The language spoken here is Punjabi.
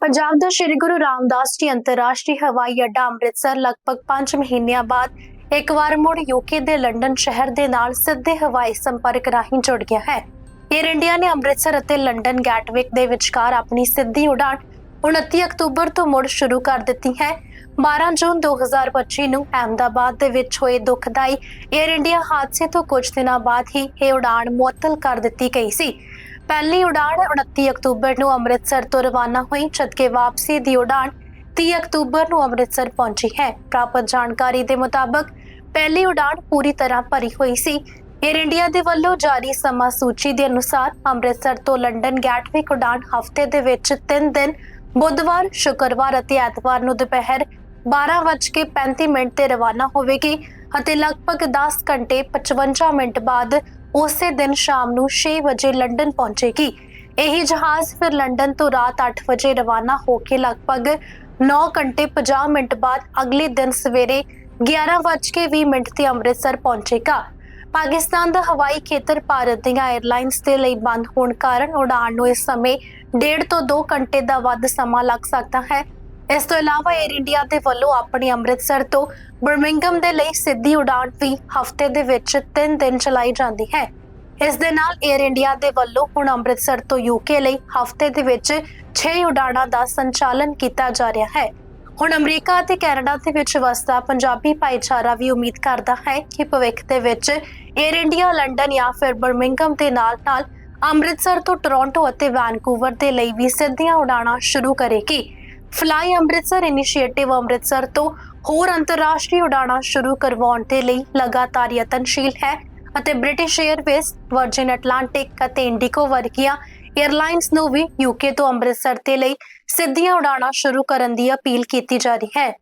ਪੰਜਾਬ ਦਾ ਸ੍ਰੀ ਗੁਰੂ ਰਾਮਦਾਸ ਜੀ ਅੰਤਰਰਾਸ਼ਟਰੀ ਹਵਾਈ ਅੱਡਾ ਅੰਮ੍ਰਿਤਸਰ ਲਗਭਗ 5 ਮਹੀਨਿਆਂ ਬਾਅਦ ਇੱਕ ਵਾਰ ਮੁੜ ਯੂਕੇ ਦੇ ਲੰਡਨ ਸ਼ਹਿਰ ਦੇ ਨਾਲ ਸਿੱਧੇ ਹਵਾਈ ਸੰਪਰਕ ਰਾਹੀਂ ਜੁੜ ਗਿਆ ਹੈ। ਏਅਰ ਇੰਡੀਆ ਨੇ ਅੰਮ੍ਰਿਤਸਰ ਅਤੇ ਲੰਡਨ ਗੈਟਵਿਕ ਦੇ ਵਿਚਕਾਰ ਆਪਣੀ ਸਿੱਧੀ ਉਡਾਣ 29 ਅਕਤੂਬਰ ਤੋਂ ਮੁੜ ਸ਼ੁਰੂ ਕਰ ਦਿੱਤੀ ਹੈ। 12 ਜੂਨ 2025 ਨੂੰ ਅਹਿਮਦਾਬਾਦ ਦੇ ਵਿੱਚ ਹੋਏ ਦੁਖਦਾਈ ਏਅਰ ਇੰਡੀਆ ਹਾਦਸੇ ਤੋਂ ਕੁਝ ਦਿਨਾਂ ਬਾਅਦ ਹੀ ਇਹ ਉਡਾਣ ਮੁਅੱਤਲ ਕਰ ਦਿੱਤੀ ਗਈ ਸੀ। ਪਹਿਲੀ ਉਡਾਣ 29 ਅਕਤੂਬਰ ਨੂੰ ਅੰਮ੍ਰਿਤਸਰ ਤੋਂ ਰਵਾਨਾ ਹੋਈ, ਜਦਕਿ ਵਾਪਸੀ ਦੀ ਉਡਾਣ 30 ਅਕਤੂਬਰ ਨੂੰ ਅੰਮ੍ਰਿਤਸਰ ਪਹੁੰਚੀ ਹੈ। ਪ੍ਰਾਪਤ ਜਾਣਕਾਰੀ ਦੇ ਮੁਤਾਬਕ, ਪਹਿਲੀ ਉਡਾਣ ਪੂਰੀ ਤਰ੍ਹਾਂ ਭਰੀ ਹੋਈ ਸੀ। ਏਅਰ ਇੰਡੀਆ ਦੇ ਵੱਲੋਂ ਜਾਰੀ ਸਮਾਂ ਸੂਚੀ ਦੇ ਅਨੁਸਾਰ ਅੰਮ੍ਰਿਤਸਰ ਤੋਂ ਲੰਡਨ ਗੈਟਵਿਕ ਉਡਾਣ ਹਫ਼ਤੇ ਦੇ ਵਿੱਚ 3 ਦਿਨ, ਬੁੱਧਵਾਰ, ਸ਼ੁੱਕਰਵਾਰ ਅਤੇ ਐਤਵਾਰ ਨੂੰ ਦੁਪਹਿਰ 12:35 ਮਿੰਟ ਤੇ ਰਵਾਨਾ ਹੋਵੇਗੀ ਅਤੇ ਲਗਭਗ 10 ਘੰਟੇ 55 ਮਿੰਟ ਬਾਅਦ ਉਸੇ ਦਿਨ ਸ਼ਾਮ ਨੂੰ 6 ਵਜੇ ਲੰਡਨ ਪਹੁੰਚੇਗੀ। ਇਹੀ ਜਹਾਜ਼ ਫਿਰ ਲੰਡਨ ਤੋਂ ਰਾਤ 8 ਵਜੇ ਰਵਾਨਾ ਹੋ ਕੇ ਲਗਭਗ 9 ਘੰਟੇ 50 ਮਿੰਟ ਬਾਅਦ ਅਗਲੇ ਦਿਨ ਸਵੇਰੇ 11:20 ਮਿੰਟ ਤੇ ਅੰਮ੍ਰਿਤਸਰ ਪਹੁੰਚੇਗਾ। ਪਾਕਿਸਤਾਨ ਦਾ ਹਵਾਈ ਖੇਤਰ ਭਾਰਤ ਦੀਆਂ 에ਅਰਲਾਈਨਸ ਦੇ ਲਈ ਬੰਦ ਹੋਣ ਕਾਰਨ ਉਡਾਣ ਨੂੰ ਇਸ ਸਮੇਂ ਡੇਢ ਤੋਂ 2 ਘੰਟੇ ਦਾ ਵੱਧ ਸਮਾਂ ਲੱਗ ਸਕਦਾ ਹੈ। ਇਸ ਤੋਂ ਇਲਾਵਾ 에ਅਰ ਇੰਡੀਆ ਦੇ ਵੱਲੋਂ ਆਪਣੀ ਅੰਮ੍ਰਿਤਸਰ ਤੋਂ ਬਰਮਿੰਗਮ ਦੇ ਲਈ ਸਿੱਧੀ ਉਡਾਣ ਵੀ ਹਫ਼ਤੇ ਦੇ ਵਿੱਚ 3 ਦਿਨ ਚਲਾਈ ਜਾਂਦੀ ਹੈ। ਇਸ ਦੇ ਨਾਲ 에ਅਰ ਇੰਡੀਆ ਦੇ ਵੱਲੋਂ ਹੁਣ ਅੰਮ੍ਰਿਤਸਰ ਤੋਂ ਯੂਕੇ ਲਈ ਹਫ਼ਤੇ ਦੇ ਵਿੱਚ 6 ਉਡਾਣਾਂ ਦਾ ਸੰਚਾਲਨ ਕੀਤਾ ਜਾ ਰਿਹਾ ਹੈ। ਹੁਣ ਅਮਰੀਕਾ ਅਤੇ ਕੈਨੇਡਾ ਦੇ ਵਿੱਚ ਵਸਦਾ ਪੰਜਾਬੀ ਭਾਈਚਾਰਾ ਵੀ ਉਮੀਦ ਕਰਦਾ ਹੈ ਕਿ ਭਵਿੱਖ ਦੇ ਵਿੱਚ 에ਅਰ ਇੰਡੀਆ ਲੰਡਨ ਜਾਂ ਫਿਰ ਬਰਮਿੰਗਮ ਦੇ ਨਾਲ-ਨਾਲ ਅੰਮ੍ਰਿਤਸਰ ਤੋਂ ਟੋਰਾਂਟੋ ਅਤੇ ਵੈਨਕੂਵਰ ਦੇ ਲਈ ਵੀ ਸਿੱਧੀਆਂ ਉਡਾਣਾਂ ਸ਼ੁਰੂ ਕਰੇਗੀ। ਫਲਾਈ ਅੰਮ੍ਰਿਤਸਰ ਇਨੀਸ਼ੀਏਟਿਵ ਅੰਮ੍ਰਿਤਸਰ ਤੋਂ ਹੋਰ ਅੰਤਰਰਾਸ਼ਟਰੀ ਉਡਾਣਾਂ ਸ਼ੁਰੂ ਕਰਵਾਉਣ ਦੇ ਲਈ ਲਗਾਤਾਰ ਯਤਨਸ਼ੀਲ ਹੈ ਅਤੇ ਬ੍ਰਿਟਿਸ਼ 에ਅਰਵੇਜ਼ ਵਰਜਿਨ ਐਟਲਾਂਟਿਕ ਅਤੇ ਇੰਡੀਗੋ ਵਰਗੀਆਂ 에ਅਰਲਾਈਨਸ ਨੂੰ ਵੀ ਯੂਕੇ ਤੋਂ ਅੰਮ੍ਰਿਤਸਰ ਦੇ ਲਈ ਸਿੱਧੀਆਂ ਉਡਾਣਾਂ ਸ਼ੁਰੂ ਕਰਨ ਦੀ ਅਪੀਲ ਕੀਤੀ ਜਾ ਰਹੀ ਹੈ।